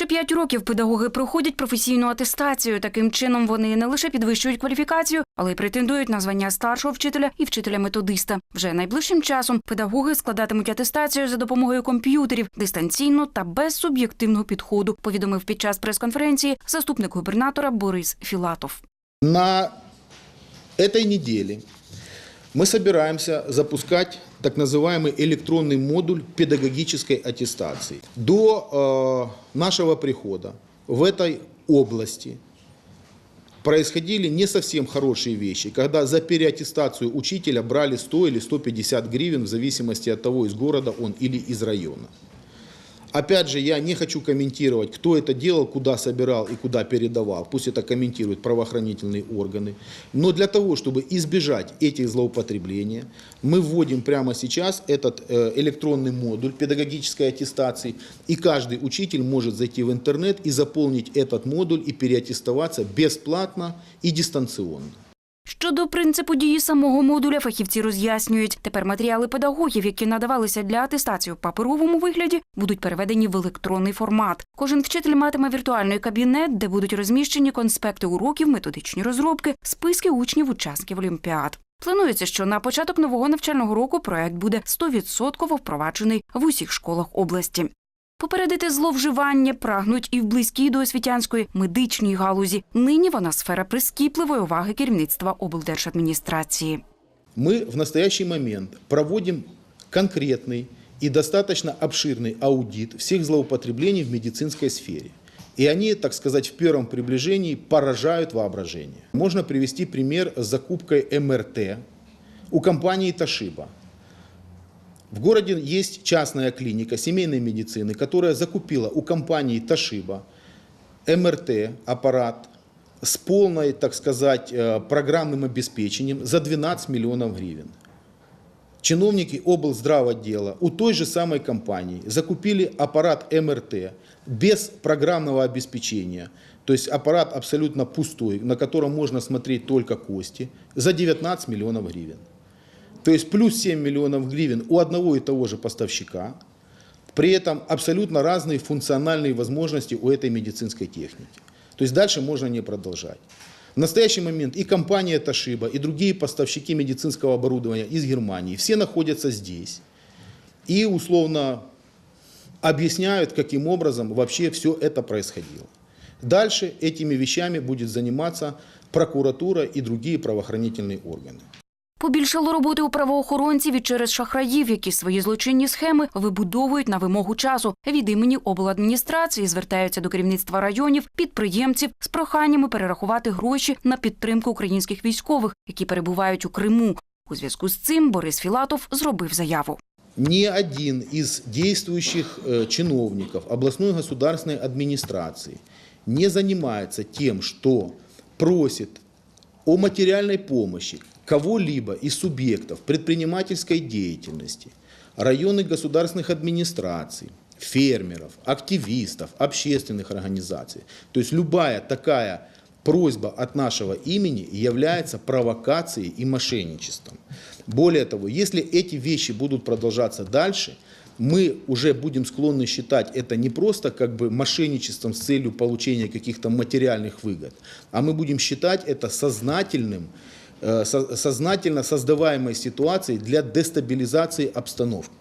Ще п'ять років педагоги проходять професійну атестацію. Таким чином вони не лише підвищують кваліфікацію, але й претендують на звання старшого вчителя і вчителя-методиста. Вже найближчим часом педагоги складатимуть атестацію за допомогою комп'ютерів дистанційно та без суб'єктивного підходу. Повідомив під час прес-конференції заступник губернатора Борис Філатов. На этой неделе мы собираемся запускать так называемый электронный модуль педагогической аттестации. До э, нашего прихода в этой области происходили не совсем хорошие вещи, когда за переаттестацию учителя брали 100 или 150 гривен в зависимости от того, из города он или из района. Опять же, я не хочу комментировать, кто это делал, куда собирал и куда передавал. Пусть это комментируют правоохранительные органы. Но для того, чтобы избежать этих злоупотребления, мы вводим прямо сейчас этот э, электронный модуль педагогической аттестации. И каждый учитель может зайти в интернет и заполнить этот модуль и переаттестоваться бесплатно и дистанционно. Щодо принципу дії самого модуля, фахівці роз'яснюють, тепер матеріали педагогів, які надавалися для атестації в паперовому вигляді, будуть переведені в електронний формат. Кожен вчитель матиме віртуальний кабінет, де будуть розміщені конспекти уроків, методичні розробки, списки учнів, учасників олімпіад. Планується, що на початок нового навчального року проект буде 100% впроваджений в усіх школах області. Попередити зловживання прагнуть і в близькій до освітянської медичній галузі. Нині вона сфера прискіпливої уваги керівництва облдержадміністрації. Мы в настоящий момент проводим конкретный и достаточно обширный аудит всех злоупотреблений в медицинской сфере. И они, так сказать, в первом приближении поражают воображение. Можно привести пример с закупкой МРТ у компании Toshiba. В городе есть частная клиника семейной медицины, которая закупила у компании Toshiba МРТ аппарат с полной, так сказать, э, программным обеспечением за 12 миллионов гривен. Чиновники облздравотдела у той же самой компании закупили аппарат МРТ без программного обеспечения, то есть аппарат абсолютно пустой, на котором можно смотреть только кости, за 19 миллионов гривен. То есть плюс 7 миллионов гривен у одного и того же поставщика, при этом абсолютно разные функциональные возможности у этой медицинской техники. То есть дальше можно не продолжать. В настоящий момент и компания Toshiba, и другие поставщики медицинского оборудования из Германии, все находятся здесь и условно объясняют, каким образом вообще все это происходило. Дальше этими вещами будет заниматься прокуратура и другие правоохранительные органы. Побільшало роботи у правоохоронців і через шахраїв, які свої злочинні схеми вибудовують на вимогу часу. Від імені обладміністрації звертаються до керівництва районів, підприємців з проханнями перерахувати гроші на підтримку українських військових, які перебувають у Криму. У зв'язку з цим Борис Філатов зробив заяву. ни один из действующих э, чиновников областной государственной администрации не занимается тем, что просит о материальной помощи кого-либо из субъектов предпринимательской деятельности, районных государственных администраций, фермеров, активистов, общественных организаций. То есть любая такая просьба от нашего имени является провокацией и мошенничеством. Более того, если эти вещи будут продолжаться дальше, мы уже будем склонны считать это не просто как бы мошенничеством с целью получения каких-то материальных выгод, а мы будем считать это сознательным, со- сознательно создаваемой ситуации для дестабилизации обстановки.